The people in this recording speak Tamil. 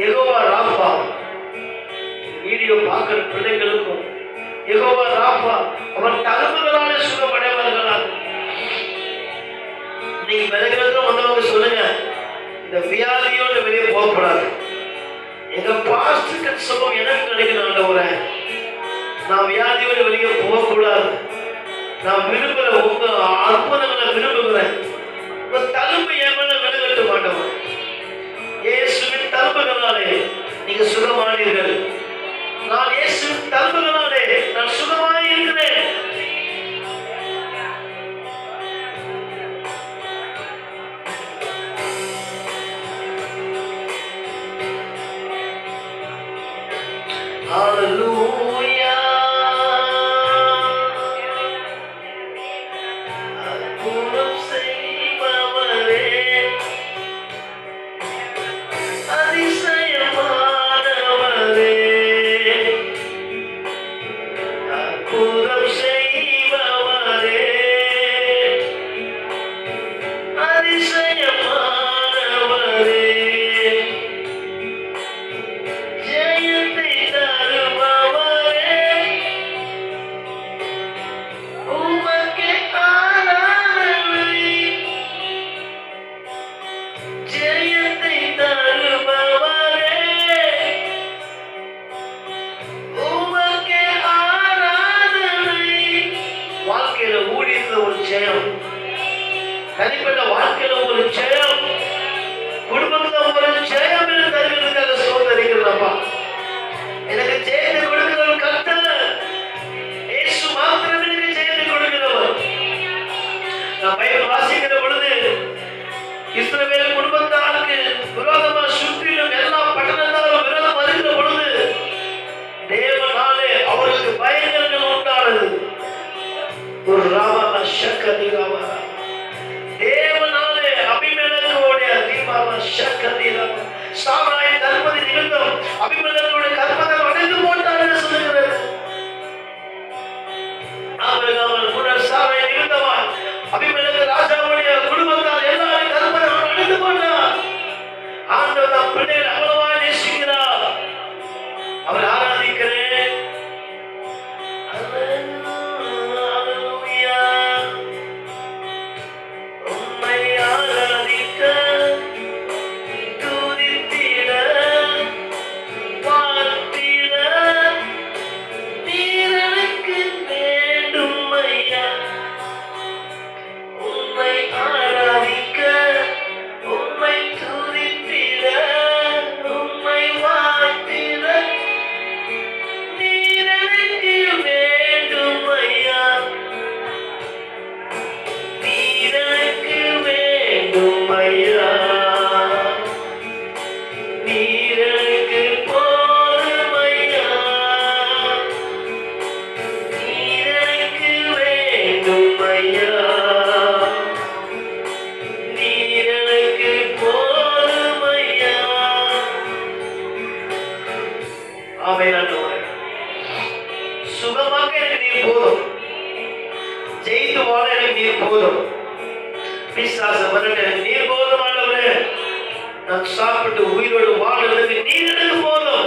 யகோவா ராஃபா வீடியோ பார்க்கிற பிள்ளைகளுக்கும் எகோவா ராஃபா அவர் தகவல்களால சுகமடைவர்களாக நீங்க விலகிறது வந்தவங்க சொல்லுங்க. இந்த வியாதியோட வெளியே போகக்கூடாது. எங்க பாஸ்டுக்கு சுகம் எனக்கு கிடைக்கணும் ஆண்டவரே? நான் வியாதியோட வெளியே போகக்கூடாது. நான் விரும்புகிற உங்க அற்புதங்களை விரும்புகிறேன். தகுமை ஏமாற விலகட்டு மாட்டோம் நீங்க சுகமானீர்கள் நான் இயேசு தழும்புகளாலே நான் சுகமாய் இருக்கிறேன் Hallelujah. நான் பைபிள் வாசிக்கிற பொழுது இஸ்ரவேல் குடும்பத்தாருக்கு விரோதமா சுற்றிலும் எல்லா பட்டணத்தாரும் விரோதம் வருகிற பொழுது தேவனாலே அவர்களுக்கு பயங்கரங்கள் உண்டானது. ஒரு ராம சக்கதி ராம தேவனாலே அபிமேலகோடைய தீபாவ சக்கதி ராம சாராய் தர்மதி நிமித்தம் அபிமேல அதே சுகமாக எனக்கு நீர் போதும். ஜெயித்து வாழ எனக்கு நீர் போதும். பிசாச வரட்ட எனக்கு நீர் போதும் நான் சாப்பிட்டு உயிரோடு வாழ்றதுக்கு நீர் எனக்கு போதும்.